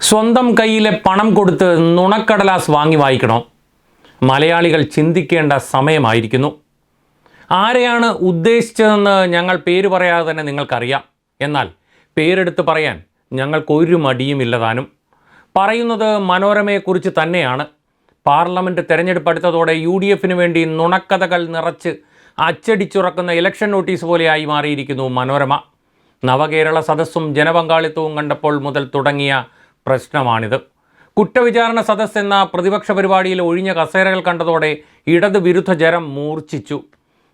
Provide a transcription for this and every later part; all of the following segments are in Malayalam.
സ്വന്തം കയ്യിലെ പണം കൊടുത്ത് നുണക്കടലാസ് വാങ്ങി വായിക്കണോ. മലയാളികൾ ചിന്തിക്കേണ്ട സമയമായിരിക്കുന്നു. ആരെയാണ് ഉദ്ദേശിച്ചതെന്ന് ഞങ്ങൾ പേര് പറയാതെ തന്നെ നിങ്ങൾക്കറിയാം. എന്നാൽ പേരെടുത്ത് പറയാൻ ഞങ്ങൾക്കൊരു മടിയുമില്ലതാനും പറയുന്നത് മനോരമയെക്കുറിച്ച് തന്നെയാണ്. പാർലമെന്റ് തെരഞ്ഞെടുപ്പ് അടുത്തതോടെ യു ഡി എഫിന് വേണ്ടി നുണക്കഥകൾ നിറച്ച് അച്ചടിച്ചുറക്കുന്ന ഇലക്ഷൻ നോട്ടീസ് പോലെയായി മാറിയിരിക്കുന്നു മനോരമ. നവകേരള സദസ്സും ജനപങ്കാളിത്തവും കണ്ടപ്പോൾ മുതൽ തുടങ്ങിയ പ്രശ്നമാണിത്. കുറ്റവിചാരണ സദസ് എന്ന പ്രതിപക്ഷ പരിപാടിയിൽ ഒഴിഞ്ഞ കസേരകൾ കണ്ടതോടെ ഇടത് വിരുദ്ധ ജരം മൂർച്ഛിച്ചു.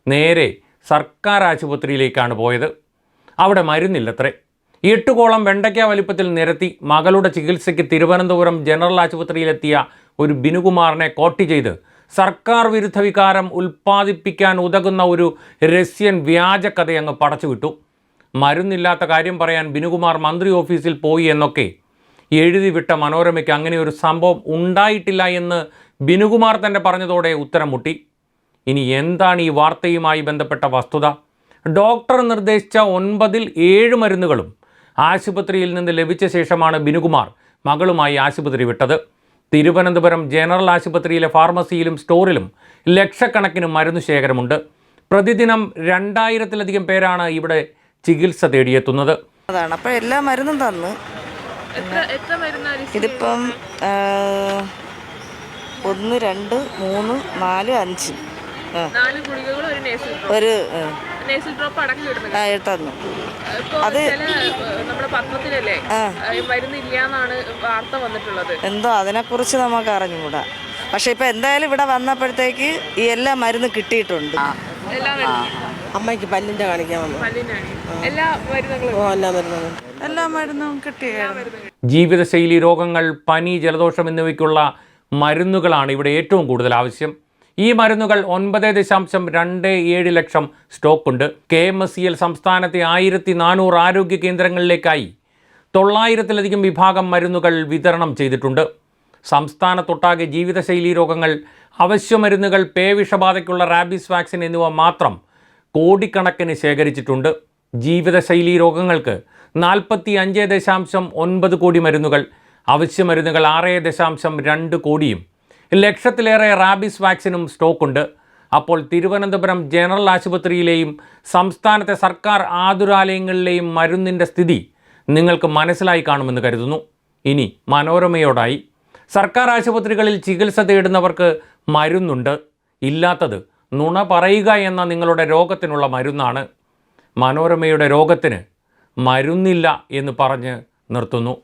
നേരെ സർക്കാർ ആശുപത്രിയിലേക്കാണ് പോയത്. അവിടെ മരുന്നില്ലത്രേ. എട്ടുകോളം വെണ്ടയ്ക്ക വലിപ്പത്തിൽ നിരത്തി മകളുടെ ചികിത്സയ്ക്ക് തിരുവനന്തപുരം ജനറൽ ആശുപത്രിയിലെത്തിയ ഒരു ബിനുകുമാറിനെ കോട്ടി ചെയ്ത് സർക്കാർ വിരുദ്ധ വികാരം ഉൽപ്പാദിപ്പിക്കാൻ ഉതകുന്ന ഒരു രസ്യൻ വ്യാജക്കഥയങ്ങ് പടച്ചുവിട്ടു. മരുന്നില്ലാത്ത കാര്യം പറയാൻ ബിനുകുമാർ മന്ത്രി ഓഫീസിൽ പോയി എന്നൊക്കെ എഴുതി വിട്ട മനോരമയ്ക്ക് അങ്ങനെ ഒരു സംഭവം ഉണ്ടായിട്ടില്ല എന്ന് ബിനുകുമാർ തന്നെ പറഞ്ഞതോടെ ഉത്തരം മുട്ടി ഇനി എന്താണ് ഈ വാർത്തയുമായി ബന്ധപ്പെട്ട വസ്തുത? ഡോക്ടർ നിർദ്ദേശിച്ച ഒൻപതിൽ ഏഴ് മരുന്നുകളും ആശുപത്രിയിൽ നിന്ന് ലഭിച്ച ശേഷമാണ് ബിനുകുമാർ മകളുമായി ആശുപത്രി വിട്ടത്. തിരുവനന്തപുരം ജനറൽ ആശുപത്രിയിലെ ഫാർമസിയിലും സ്റ്റോറിലും ലക്ഷക്കണക്കിന് മരുന്ന് ശേഖരമുണ്ട്. പ്രതിദിനം രണ്ടായിരത്തിലധികം പേരാണ് ഇവിടെ ചികിത്സ തേടിയെത്തുന്നത്. അതാണ്. അപ്പോൾ എല്ലാ മരുന്നും തന്നു. ഇതിപ്പം ഒന്ന് രണ്ട് മൂന്ന് നാല് അഞ്ച്. ഒരു നേസിൽ ഒരു ആ, നേസിൽ ഡ്രോപ്പ് അടക്കം ഇടുന്നത്. ആ, തന്നു അത് പത്രത്തിലല്ലേ മരുന്നില്ല എന്നാണ് വാർത്ത വന്നിട്ടുള്ളത്. എന്തോ അതിനെക്കുറിച്ച് നമുക്ക് അറിഞ്ഞുകൂടാ. പക്ഷെ ഇപ്പൊ എന്തായാലും ഇവിടെ വന്നപ്പോഴത്തേക്ക് ഈ എല്ലാ മരുന്നും കിട്ടിയിട്ടുണ്ട്. അമ്മയ്ക്ക് പല്ലിന്റെ കാണിക്കാൻ വന്നു. പല്ലിനാണ് എല്ലാ മരുന്നുകളും. ഓ എല്ലാ മരുന്നും എല്ലാ മരുന്നും ജീവിതശൈലി രോഗങ്ങൾ പനി ജലദോഷം എന്നിവയ്ക്കുള്ള മരുന്നുകളാണ് ഇവിടെ ഏറ്റവും കൂടുതൽ ആവശ്യം. ഈ മരുന്നുകൾ ഒൻപത് ദശാംശം രണ്ട് ഏഴ് ലക്ഷം സ്റ്റോക്കുണ്ട് K M S C L സംസ്ഥാനത്തെ ആയിരത്തി നാനൂറ് ആരോഗ്യ കേന്ദ്രങ്ങളിലേക്കായി തൊള്ളായിരത്തിലധികം വിഭാഗം മരുന്നുകൾ വിതരണം ചെയ്തിട്ടുണ്ട്. സംസ്ഥാനത്തൊട്ടാകെ ജീവിതശൈലി രോഗങ്ങൾ അവശ്യമരുന്നുകൾ പേവിഷബാധയ്ക്കുള്ള റാബീസ് വാക്സിൻ എന്നിവ മാത്രം കോടിക്കണക്കിന് ശേഖരിച്ചിട്ടുണ്ട്. ജീവിതശൈലി രോഗങ്ങൾക്ക് നാൽപ്പത്തി അഞ്ച് ദശാംശം ഒൻപത് കോടി മരുന്നുകൾ അവശ്യമരുന്നുകൾ ആറ് ദശാംശം രണ്ട് കോടിയും. ലക്ഷത്തിലേറെ റാബിസ് വാക്സിനും സ്റ്റോക്കുണ്ട്. അപ്പോൾ തിരുവനന്തപുരം ജനറൽ ആശുപത്രിയിലെയും സംസ്ഥാനത്തെ സർക്കാർ ആതുരാലയങ്ങളിലെയും മരുന്നിന്റെ സ്ഥിതി നിങ്ങൾക്ക് മനസ്സിലായി കാണുമെന്ന് കരുതുന്നു. ഇനി മനോരമയോടായി. സർക്കാർ ആശുപത്രികളിൽ ചികിത്സ തേടുന്നവർക്ക് മരുന്നുണ്ട്. ഇല്ലാത്തത് നുണ പറയുക എന്ന നിങ്ങളുടെ രോഗത്തിനുള്ള മരുന്നാണ്. മനോരമയുടെ രോഗത്തിന് മരുന്നില്ല എന്ന് പറഞ്ഞ് നിർത്തുന്നു.